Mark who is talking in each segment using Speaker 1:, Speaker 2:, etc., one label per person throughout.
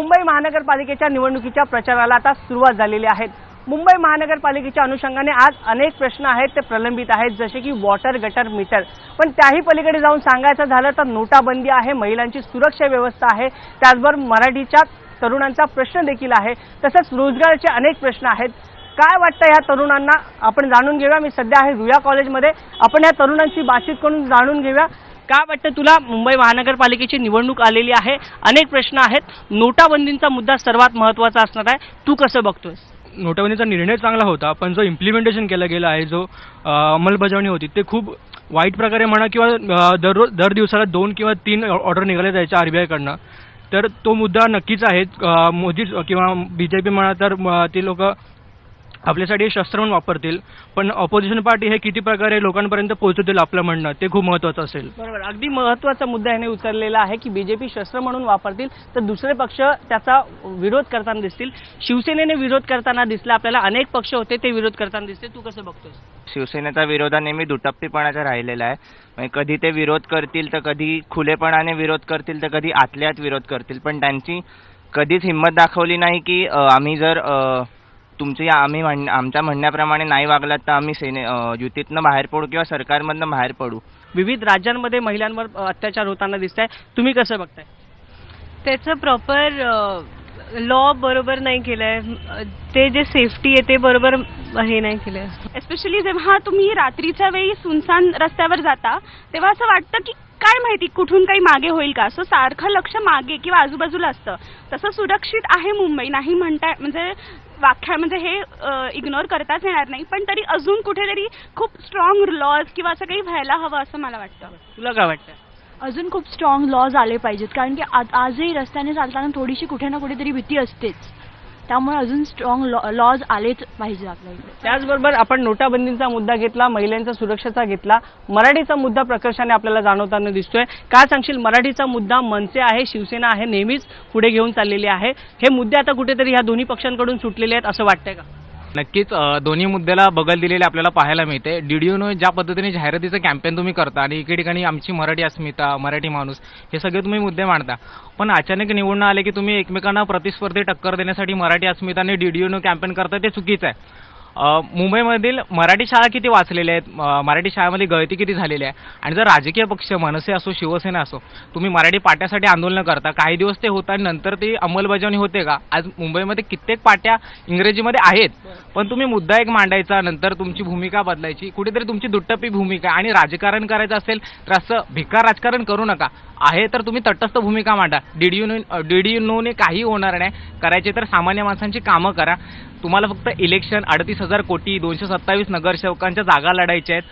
Speaker 1: मुंबई महानगरपालिकेच्या निवडणुकीच्या प्रचाराला आता सुरुवात झालेली आहे. मुंबई महानगरपालिकेच्या अनुषंगाने आज अनेक प्रश्न आहेत ते प्रलंबित आहेत जसे की वॉटर गटर मीटर पण त्याही पलीकडे जाऊन सांगायचं झालं तर नोटाबंदी आहे महिलांची सुरक्षा व्यवस्था आहे त्याचबरोबर मराठीच्या तरुणांचा प्रश्न देखील आहे तसंच रोजगाराचे अनेक प्रश्न आहेत. काय वाटतं या तरुणांना? आपण जाणून घेऊया. मी सध्या आहे रुया कॉलेजमध्ये. आपण या तरुणांची बातचीत करून जाणून घेऊया. काय वाटतं तुला? मुंबई महानगरपालिकेची निवडणूक आलेली आहे. अनेक प्रश्न आहेत. नोटाबंदीचा मुद्दा सर्वात महत्त्वाचा असणार आहे. तू कसं बघतोस
Speaker 2: नोटाबंदीचा निर्णय चांगला होता पण जो इम्प्लिमेंटेशन केला गेला आहे जो अंमलबजावणी होती ते खूप वाईट प्रकारे म्हणा किंवा दररोज दर दिवसाला दोन किंवा तीन ऑर्डर निघाले जायच्या आर बी आयकडनं तर तो मुद्दा नक्कीच आहे. मोदी किंवा बी जे पी म्हणा तर ती ते लोक आपल्यासाठी हे शस्त्र म्हणून वापरतील. पण ऑपोजिशन पार्टी हे किती प्रकारे लोकांपर्यंत पोहोचवतील आपलं म्हणणं ते खूप महत्त्वाचं असेल.
Speaker 1: बरोबर. अगदी महत्त्वाचा मुद्दा याने उचललेला आहे की बीजेपी शस्त्र म्हणून वापरतील तर दुसरे पक्ष त्याचा विरोध करताना दिसतील. शिवसेनेने विरोध करताना दिसला आपल्याला अनेक पक्ष होते ते विरोध करताना दिसते तू कसं बघतोस?
Speaker 3: शिवसेनेचा विरोध हा नेहमी दुटप्पीपणाचा राहिलेला आहे. म्हणजे कधी ते विरोध करतील तर कधी खुलेपणाने विरोध करतील तर कधी आतल्या आत विरोध करतील. पण त्यांची कधीच हिंमत दाखवली नाही की आम्ही जर तुमची आम्ही म्हण आमच्या म्हणण्याप्रमाणे नाही वागलात तर आम्ही सेने युतीतनं बाहेर पडू किंवा सरकारमधनं बाहेर पडू.
Speaker 1: विविध राज्यांमध्ये महिलांवर अत्याचार होताना दिसत आहे तुम्ही कसं बघताय?
Speaker 4: त्याचं प्रॉपर लॉ बरोबर नाही केलंय. ते जे सेफ्टी आहे ते बरोबर हे नाही केलंय.
Speaker 5: एस्पेशली जेव्हा तुम्ही रात्रीच्या वेळी सुनसान रस्त्यावर जाता तेव्हा असं वाटतं की काय माहिती कुठून काही मागे होईल का? असं सारखं लक्ष मागे किंवा आजूबाजूला असतं. तसं सुरक्षित आहे मुंबई नाही म्हणता म्हणजे व्याख्या म्हणजे हे इग्नोर करताच येणार नाही. पण तरी अजून कुठेतरी खूप स्ट्रॉंग लॉज किंवा असं काही व्हायला हवं असं मला वाटतं.
Speaker 1: तुला काय वाटतं?
Speaker 6: अजून खूप स्ट्रॉंग लॉज आले पाहिजेत. कारण की आज आजही रस्त्याने चालताना थोडीशी कुठे ना कुठेतरी भीती असतेच. त्यामुळे अजून स्ट्रॉंग लॉज आलेच पाहिजे आपल्या इकडे.
Speaker 1: त्याचबरोबर आपण नोटाबंदीचा मुद्दा घेतला महिलांचा सुरक्षेचा घेतला. मराठीचा मुद्दा प्रकर्षाने आपल्याला जाणवताना दिसतोय. काय सांगशील मराठीचा मुद्दा मनसे आहे शिवसेना आहे नेहमीच पुढे घेऊन चाललेली आहे. हे मुद्दे आता कुठेतरी ह्या दोन्ही पक्षांकडून सुटलेले आहेत असं वाटतंय का?
Speaker 7: नक्कीच दोन्ही मुद्द्याला बगल दिलेले आपल्याला पाहायला मिळते. डीडीओनं ज्या पद्धतीने जाहिरातीचं कॅम्पेन तुम्ही करता आणि एके ठिकाणी आमची मराठी अस्मिता मराठी माणूस हे सगळे तुम्ही मुद्दे मांडता. पण अचानक निवडणं आले की तुम्ही एकमेकांना प्रतिस्पर्धी टक्कर देण्यासाठी मराठी अस्मिताने डीडीओनं कॅम्पेन करता ते चुकीचं आहे. मुंबईमधील मराठी शाळा किती वाचलेल्या आहेत? मराठी शाळेमध्ये गळती किती झालेली आहे? आणि जर राजकीय पक्ष मनसे असो शिवसेना असो तुम्ही मराठी पाट्यासाठी आंदोलन करता काही दिवस ते होतं आणि नंतर ती अंमलबजावणी होते का? आज मुंबईमध्ये कित्येक पाट्या इंग्रजीमध्ये आहेत पण तुम्ही मुद्दा एक मांडायचा नंतर तुमची भूमिका बदलायची कुठेतरी तुमची दुट्टप्पी भूमिका आणि राजकारण करायचं असेल तर असं भिकार राजकारण करू नका. आहे तर तुम्ही तटस्थ भूमिका मांडा. डीडीयू डीडीयूने uh, काही होणार नाही. करायचे तर सामान्य माणसांची कामं करा. तुम्हाला फक्त इलेक्शन अडतीस हजार कोटी दोनशे सत्तावीस नगरसेवकांच्या जागा लढायच्या आहेत.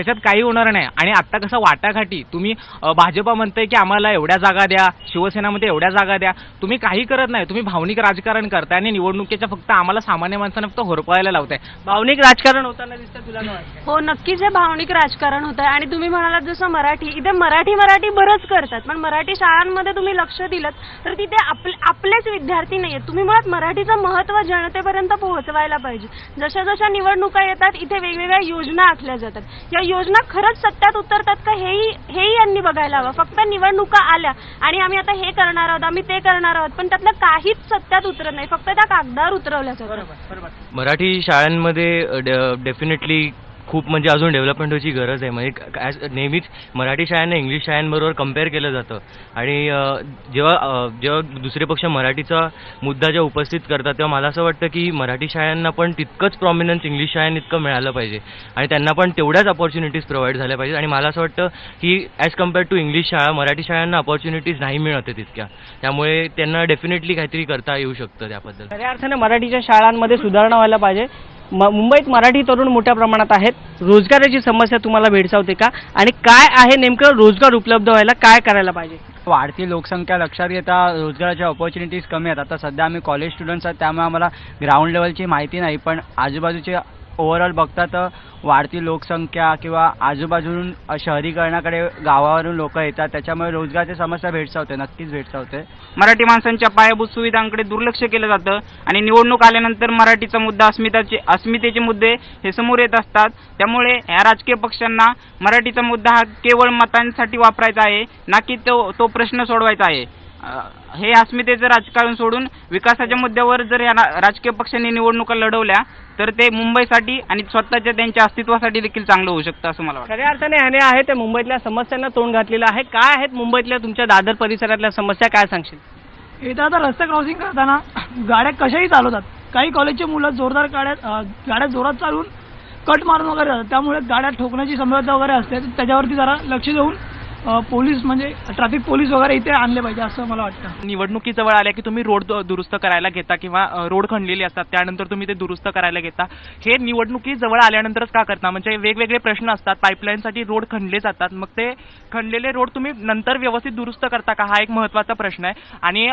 Speaker 7: त्याच्यात काही होणार नाही. आणि आत्ता कसं वाटाघाटी तुम्ही भाजपा म्हणताय की आम्हाला एवढ्या जागा द्या शिवसेनामध्ये एवढ्या जागा द्या तुम्ही काही करत नाही. तुम्ही भावनिक राजकारण करताय आणि निवडणुकीच्या फक्त आम्हाला सामान्य माणसांना फक्त होरपळायला लावताय.
Speaker 1: भावनिक राजकारण होताना दिसतं तुला
Speaker 4: हो नक्कीच हे भावनिक राजकारण होत आहे आणि तुम्ही म्हणालात जसं मराठी इथे मराठी मराठी बरंच करतात. पण मराठी शाळांमध्ये तुम्ही लक्ष दिलं तर तिथे आपले आपलेच विद्यार्थी नाही आहेत तुम्ही मुळात मराठीचं महत्त्व जनतेपर्यंत पोहोचवायला पाहिजे. जशा जशा निवडणुका येतात इथे वेगवेगळ्या योजना आखल्या जातात. या योजना खरंच सत्यात उतरतात का हेही हेही यांनी बघायला हवं. फक्त निवडणुका आल्या आणि आम्ही आता हे करणार आहोत आम्ही ते करणार आहोत पण त्यातलं काहीच सत्यात उतरत नाही. फक्त त्या कागदावर उतरवल्या
Speaker 8: मराठी शाळांमध्ये डेफिनेटली खूप म्हणजे अजून डेव्हलपमेंट व्हायची गरज आहे. म्हणजे ॲज नेहमीच मराठी शाळांना इंग्लिश शाळांबरोबर कंपेअर केलं जातं. आणि जेव्हा जेव्हा दुसरे पक्ष मराठीचा मुद्दा जेव्हा उपस्थित करतात तेव्हा मला असं वाटतं की मराठी शाळांना पण तितकंच प्रॉमिनन्स इंग्लिश शाळांइतकं मिळालं पाहिजे. आणि त्यांना पण तेवढ्याच अपॉर्च्युनिटीज प्रोव्हाइड झाल्या पाहिजेत. आणि मला असं वाटतं की ॲज कंपेअर टू इंग्लिश शाळा मराठी शाळांना अपॉर्च्युनिटीज नाही मिळत आहे तितक्या. त्यामुळे त्यांना डेफिनेटली काहीतरी करता येऊ शकतं त्याबद्दल.
Speaker 1: खऱ्या अर्थाने मराठीच्या शाळांमध्ये सुधारणा व्हायला पाहिजे. म- मुंबईत मराठी तरुण मोठ्या प्रमाणात आहेत. रोजगाराची समस्या तुम्हाला भेडसावते का? आणि काय आहे नेमकं रोजगार उपलब्ध व्हायला काय करायला पाहिजे?
Speaker 9: वाढती लोकसंख्या लक्षात घेता रोजगाराच्या ऑपॉर्च्युनिटीज कमी आहेत. आता सध्या आम्ही कॉलेज स्टुडंट्स आहेत त्यामुळे आम्हाला ग्राउंड लेवलची माहिती नाही. पण आजूबाजूचे ओव्हरऑल बघता तर वाढती लोकसंख्या किंवा आजूबाजून शहरीकरणाकडे गावावरून लोक येतात त्याच्यामुळे रोजगारची समस्या भेडसावते नक्कीच भेडसावते.
Speaker 10: मराठी माणसांच्या पायाभूत सुविधांकडे दुर्लक्ष केलं जातं आणि निवडणूक आल्यानंतर मराठीचा मुद्दा अस्मिताचे अस्मितेचे मुद्दे हे समोर येत असतात. त्यामुळे या राजकीय पक्षांना मराठीचा मुद्दा हा केवळ मतांसाठी वापरायचा आहे ना की तो तो प्रश्न सोडवायचा आहे. हे अस्मितेचं राजकारण सोडून विकासाच्या मुद्द्यावर जर या राजकीय पक्षांनी निवडणुका लढवल्या तर ते मुंबईसाठी आणि स्वतःच्या त्यांच्या अस्तित्वासाठी देखील चांगलं होऊ शकतं असं मला वाटतं.
Speaker 1: खऱ्या अर्थाने ह्याने आहे ते मुंबईतल्या समस्यांना तोंड घातलेलं आहे. काय आहेत मुंबईतल्या तुमच्या दादर परिसरातल्या समस्या काय सांगशील?
Speaker 11: इथं आता रस्ते क्रॉसिंग करताना गाड्या कशाही चालवतात. काही कॉलेजचे मुलं जोरदार गाड्या गाड्या जोरात चालवून कट मारून वगैरे जातात. त्यामुळे गाड्या ठोकण्याची संभाव्यता वगैरे असते. तर त्याच्यावरती जरा लक्ष देऊन पोलीस म्हणजे ट्रॅफिक पोलीस वगैरे इथे आणले पाहिजे असं मला वाटतं.
Speaker 12: निवडणुकी जवळ आल्या की तुम्ही रोड दुरुस्त करायला घेता किंवा रोड खणलेले असतात त्यानंतर तुम्ही ते दुरुस्त करायला घेता. हे निवडणुकी जवळ आल्यानंतरच का करता? म्हणजे वेगवेगळे प्रश्न असतात पाईपलाईनसाठी रोड खणले जातात. मग ते खणलेले रोड तुम्ही नंतर व्यवस्थित दुरुस्त करता का? हा एक महत्त्वाचा प्रश्न आहे. आणि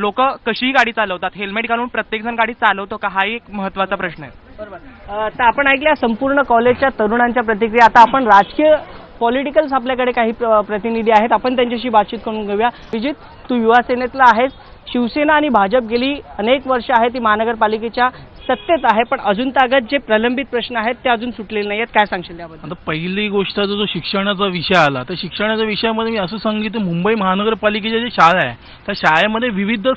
Speaker 12: लोक कशीही गाडी चालवतात? हेल्मेट घालून प्रत्येकजण गाडी चालवतो का? हा एक महत्त्वाचा प्रश्न आहे.
Speaker 1: तर आपण ऐकल्या संपूर्ण कॉलेजच्या तरुणांच्या प्रतिक्रिया. आता आपण राजकीय पॉलिटिकल्स आपल्याकडे काही प्रतिनिधी आहेत. आपण त्यांच्याशी बातचीत करून घेऊया. विजित तू युवा सेनेतला आहेस. शिवसेना आणि भाजप गेली अनेक वर्ष आहे ती महानगरपालिकेच्या सत्तेत आहे. पण अजून तागत जे प्रलंबित प्रश्न आहेत ते अजून सुटलेले नाही आहेत काय सांगशील त्याबद्दल?
Speaker 13: आता पहिली गोष्ट जो जो शिक्षणाचा विषय आला तर शिक्षणाच्या विषयामध्ये मी असं सांगितलं मुंबई महानगरपालिकेच्या जे शाळा आहे त्या शाळेमध्ये विविध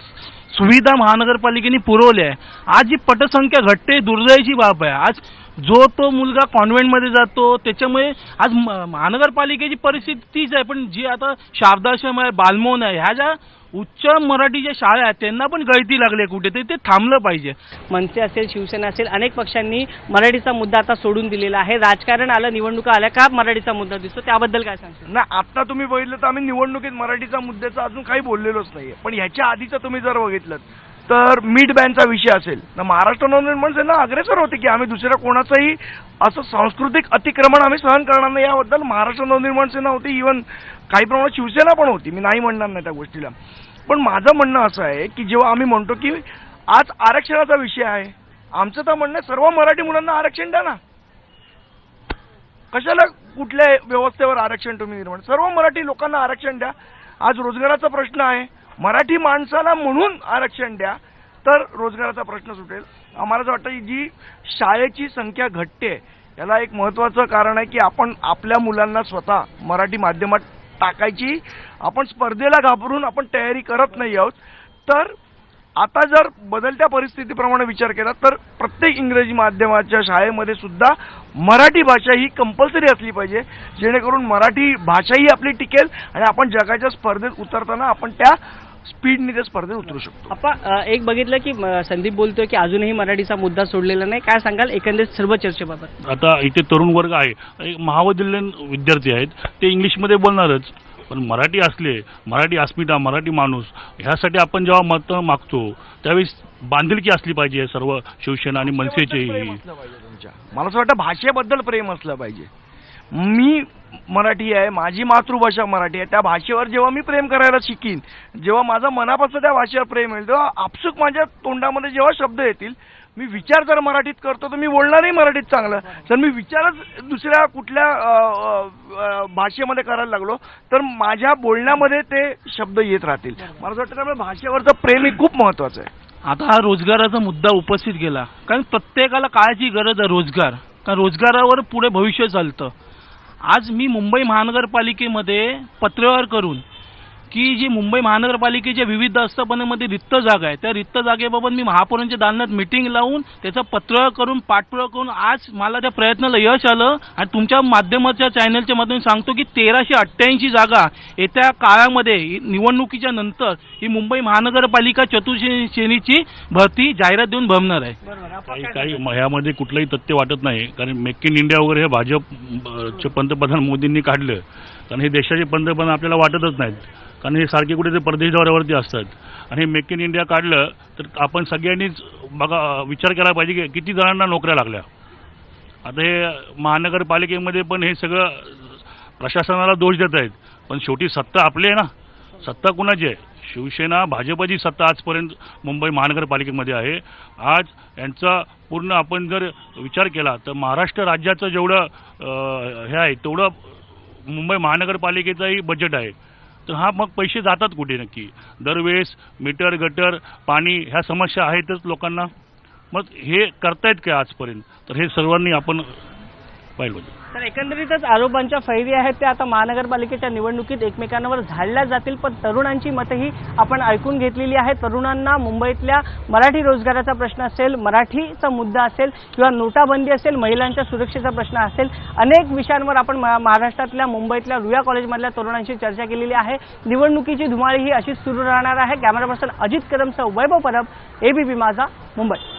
Speaker 13: सुविधा महानगरपालिकेने पुरवल्या आहे. आज जी पटसंख्या घटते दुर्दैवाची बाब आहे. आज जो तो मुलगा कॉन्व्हेंटमध्ये जातो त्याच्यामुळे आज महानगरपालिकेची परिस्थिती तीच आहे. पण जी आता शारदाश्रम आहे बालमोहन आहे ह्या ज्या उच्च मराठी ज्या शाळा आहेत त्यांना पण गळती लागली कुठे ते ते थांबलं पाहिजे.
Speaker 1: मनसे असेल शिवसेना असेल अनेक पक्षांनी मराठीचा मुद्दा आता सोडून दिलेला आहे. राजकारण आलं निवडणुका आल्या का मराठीचा मुद्दा दिसतो? त्याबद्दल काय सांगशील?
Speaker 14: नाही आता तुम्ही बघितलं तर आम्ही निवडणुकीत मराठीचा मुद्द्याचं अजून काही बोललेलोच नाहीये. पण ह्याच्या आधीचं तुम्ही जर बघितलं तर मिड बॅनचा विषय असेल. तर महाराष्ट्र नवनिर्माण सेना अग्रेसर होते की आम्ही दुसऱ्या कोणाचंही असं सांस्कृतिक अतिक्रमण आम्ही सहन करणार नाही याबद्दल महाराष्ट्र नवनिर्माण सेना होती. इव्हन काही प्रमाणात शिवसेना पण होती. मी नाही म्हणणार नाही त्या गोष्टीला. पण माझं म्हणणं असं आहे की जेव्हा आम्ही म्हणतो की आज आरक्षणाचा विषय आहे आमचं तर म्हणणं सर्व मराठी मुलांना आरक्षण द्या ना. कशाला कुठल्या व्यवस्थेवर आरक्षण तुम्ही निर्माण सर्व मराठी लोकांना आरक्षण द्या. आज रोजगाराचा प्रश्न आहे. मराठी माणसाला म्हणून आरक्षण द्या तर रोजगाराचा प्रश्न सुटेल. आम्हाला असं वाटतं की जी शाळेची संख्या घटते याला एक महत्त्वाचं कारण आहे की आपण आपल्या मुलांना स्वतः मराठी माध्यमात टाकायची आपण स्पर्धेला घाबरून आपण तयारी करत नाही आहोत. तर आता जर बदलत्या परिस्थितीप्रमाणे विचार केला तर प्रत्येक इंग्रजी माध्यमाच्या शाळेमध्ये सुद्धा मराठी भाषा ही कंपल्सरी असली पाहिजे जेणेकरून मराठी भाषा ही आपली टिकेल आणि आपण जगाच्या स्पर्धेत उतरताना आपण त्या स्पीडने त्या स्पर्धेत उतरू शकतो.
Speaker 1: आपण एक बघितलं की संदीप बोलतोय की अजूनही मराठीचा मुद्दा सोडलेला नाही. काय सांगाल एकंदरीत सर्व चर्चेबाबत?
Speaker 13: आता इथे तरुण वर्ग आहे. एक महाविद्यालयीन विद्यार्थी आहेत. ते इंग्लिशमध्ये बोलणारच. पण मराठी असले मराठी अस्मिता मराठी माणूस ह्यासाठी आपण जेव्हा मत मागतो त्यावेळेस बांधिलकी असली पाहिजे सर्व शिवसेना आणि
Speaker 14: तुमच्या. मला असं वाटतं भाषेबद्दल प्रेम असलं पाहिजे. मी मराठी आहे माझी मातृभाषा मराठी आहे त्या भाषेवर जेव्हा मी प्रेम करायला शिकीन जेव्हा माझं मनापासून त्या भाषेवर प्रेम येईल तेव्हा आपसुक माझ्या तोंडामध्ये जेव्हा शब्द येतील मी विचार जर मराठीत करतो तर मी बोलणारही मराठीत चांगलं. जर मी विचारच दुसऱ्या कुठल्या भाषेमध्ये करायला लागलो तर माझ्या बोलण्यामध्ये ते शब्द येत राहतील. मला असं वाटतं त्यामुळे भाषेवरचं प्रेम हे खूप महत्वाचं आहे.
Speaker 13: आता हा रोजगाराचा मुद्दा उपस्थित केला कारण प्रत्येकाला काळाची गरज आहे रोजगार कारण रोजगारावर पुढे भविष्य चालतं. आज मी मुंबई महानगरपालिकेमध्ये पत्रव्यवहार करून की जी मुंबई महानगरपालिकेच्या विविध आस्थापनेमध्ये रिक्त जागा आहे त्या रिक्त जागेबाबत मी महापौरांच्या दालनात मिटिंग लावून त्याचा पत्रव्यवहार करून पाठपुरावा करून आज मला त्या प्रयत्नाला यश आलं आणि तुमच्या माध्यमाच्या चॅनलच्या माध्यमातून सांगतो की तेराशे अठ्ठ्याऐंशी जागा येत्या काळामध्ये निवडणुकीच्या नंतर ही मुंबई महानगरपालिका चतुर्श्रेणीची भरती जाहिरात देऊन भरणार आहे. काही ह्यामध्ये कुठलंही तथ्य वाटत नाही कारण मेक इन इंडिया वगैरे हे भाजपचे पंतप्रधान मोदींनी काढलं कारण हे देशाचे पंतप्रधान आपल्याला वाटतच नाहीत. कारण हे सारखे कुठे ते परदेश दौऱ्यावरती असतात. आणि हे मेक इन इंडिया काढलं तर आपण सगळ्यांनीच बघा विचार केला पाहिजे की किती जणांना नोकऱ्या लागल्या. आता हे महानगरपालिकेमध्ये पण हे सगळं प्रशासनाला दोष देत आहेत. पण शेवटी सत्ता आपली आहे ना. सत्ता कुणाची आहे? शिवसेना भाजपची सत्ता आजपर्यंत मुंबई महानगरपालिकेमध्ये आहे. आज यांचा पूर्ण आपण जर विचार केला तर महाराष्ट्र राज्याचं जेवढं हे आहे तेवढं मुंबई महानगरपालिकेचंही बजेट आहे. तर हा मग पैसे जातात कुठे नक्की? दरवेळेस मीटर गटर पाणी ह्या समस्या आहेतच लोकांना. मग हे करतायत का आजपर्यंत? तर हे सर्वांनी आपण पाहिजे
Speaker 1: तर एकंदरीतच आरोपांच्या फैरी आहेत त्या आता महानगरपालिकेच्या निवडणुकीत एकमेकांवर झाडल्या जातील पण तरुणांची मतही आपण ऐकून घेतलेली आहे. तरुणांना मुंबईतल्या मराठी रोजगाराचा प्रश्न असेल मराठीचा मुद्दा असेल किंवा नोटाबंदी असेल महिलांच्या सुरक्षेचा प्रश्न असेल अनेक विषयांवर आपण महाराष्ट्रातल्या मुंबईतल्या रुया कॉलेजमधल्या तरुणांशी चर्चा केलेली आहे. निवडणुकीची धुमाळी ही अशीच सुरू राहणार आहे. कॅमेरा पर्सन अजित करमचं वैभव परब एबीपी माझा मुंबई.